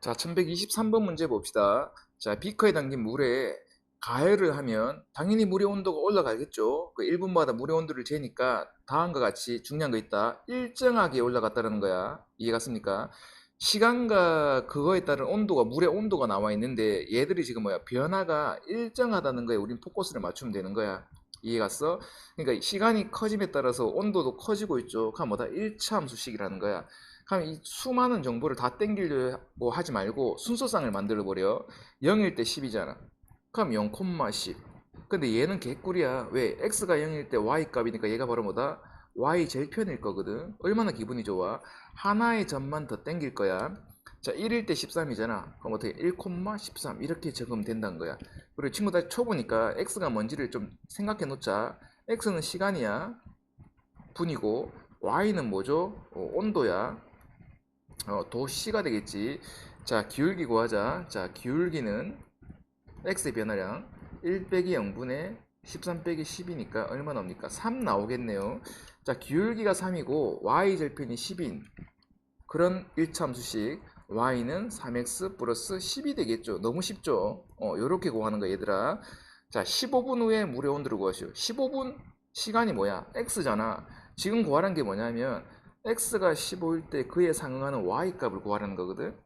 자, 1123번 문제 봅시다. 자, 비커에 담긴 물에 가열을 하면 당연히 물의 온도가 올라가겠죠. 그 1분마다 물의 온도를 재니까 다음과 같이 중요한 거 있다. 일정하게 올라갔다는 거야. 이해 갔습니까? 시간과 그거에 따른 온도가 물의 온도가 나와 있는데 얘들이 지금 뭐야 변화가 일정하다는 거에 우린 포커스를 맞추면 되는 거야. 이해 갔어? 그러니까 시간이 커짐에 따라서 온도도 커지고 있죠. 그럼 뭐다 일차함수식이라는 거야. 그럼 이 수많은 정보를 다 땡기려고 하지 말고 순서상을 만들어 버려. 0일 때 10이잖아. 그럼 0,10. 근데 얘는 개꿀이야. 왜? x가 0일 때 y 값이니까 얘가 바로 뭐다? y 제일 편일 거거든. 얼마나 기분이 좋아? 하나의 점만 더 땡길 거야. 자, 1일 때 13이잖아. 그럼 어떻게 1,13 이렇게 적으면 된다는 거야. 그리고 친구들 초보니까 x가 뭔지를 좀 생각해 놓자. x는 시간이야. 분이고 y는 뭐죠? 어, 온도야. 어, 도시가 되겠지. 자, 기울기 구하자. 자, 기울기는 x의 변화량 1 빼기 0분의 13 빼기 10이니까 얼마 나옵니까? 3 나오겠네요. 자, 기울기가 3이고 y 절편이 10인 그런 일차함수식 y는 3x 플러스 10이 되겠죠. 너무 쉽죠? 어, 요렇게 구하는 거 얘들아. 자, 15분 후에 물의 온도를 구하시오. 15분 시간이 뭐야? x잖아. 지금 구하라는 게 뭐냐면 x가 15일 때 그에 상응하는 y 값을 구하라는 거거든.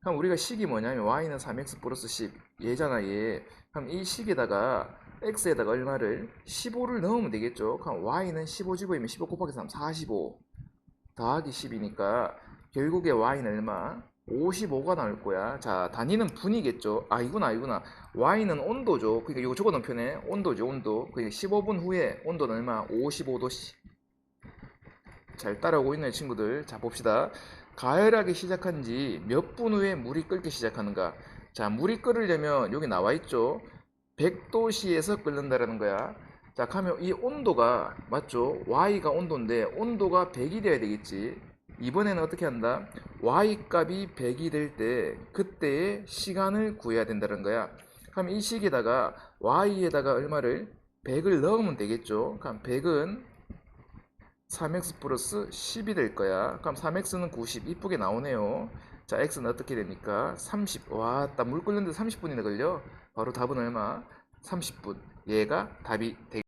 그럼 우리가 식이 뭐냐면 y는 3x 플러스 10 얘잖아 얘. 그럼 이 식에다가 x에다가 얼마를 15를 넣으면 되겠죠. 그럼 y는 15 집어이면 15 곱하기 3 45 더하기 10이니까 결국에 y는 얼마? 55가 나올 거야. 자, 단위는 분이겠죠. 아, 이구나, 이구나. y는 온도죠. 그러니까 이거 적어놓은 편에 온도죠, 온도. 그러니까 15분 후에 온도는 얼마? 55도. 잘 따라오고 있나요, 친구들? 자, 봅시다. 가열하기 시작한 지 몇 분 후에 물이 끓기 시작하는가? 자, 물이 끓으려면 여기 나와 있죠. 100도씨에서 끓는다라는 거야. 자, 그러면 이 온도가 맞죠? y가 온도인데 온도가 100이 돼야 되겠지. 이번에는 어떻게 한다? y 값이 100이 될 때 그때의 시간을 구해야 된다는 거야. 그럼 이 식에다가 y에다가 얼마를 100을 넣으면 되겠죠. 그럼 100은 3x 플러스 10이 될 거야. 그럼 3x는 90 이쁘게 나오네요. 자, x는 어떻게 됩니까? 30. 와, 딱물 끓는데 30분이나 걸려. 바로 답은 얼마? 30분. 얘가 답이 되겠습니다.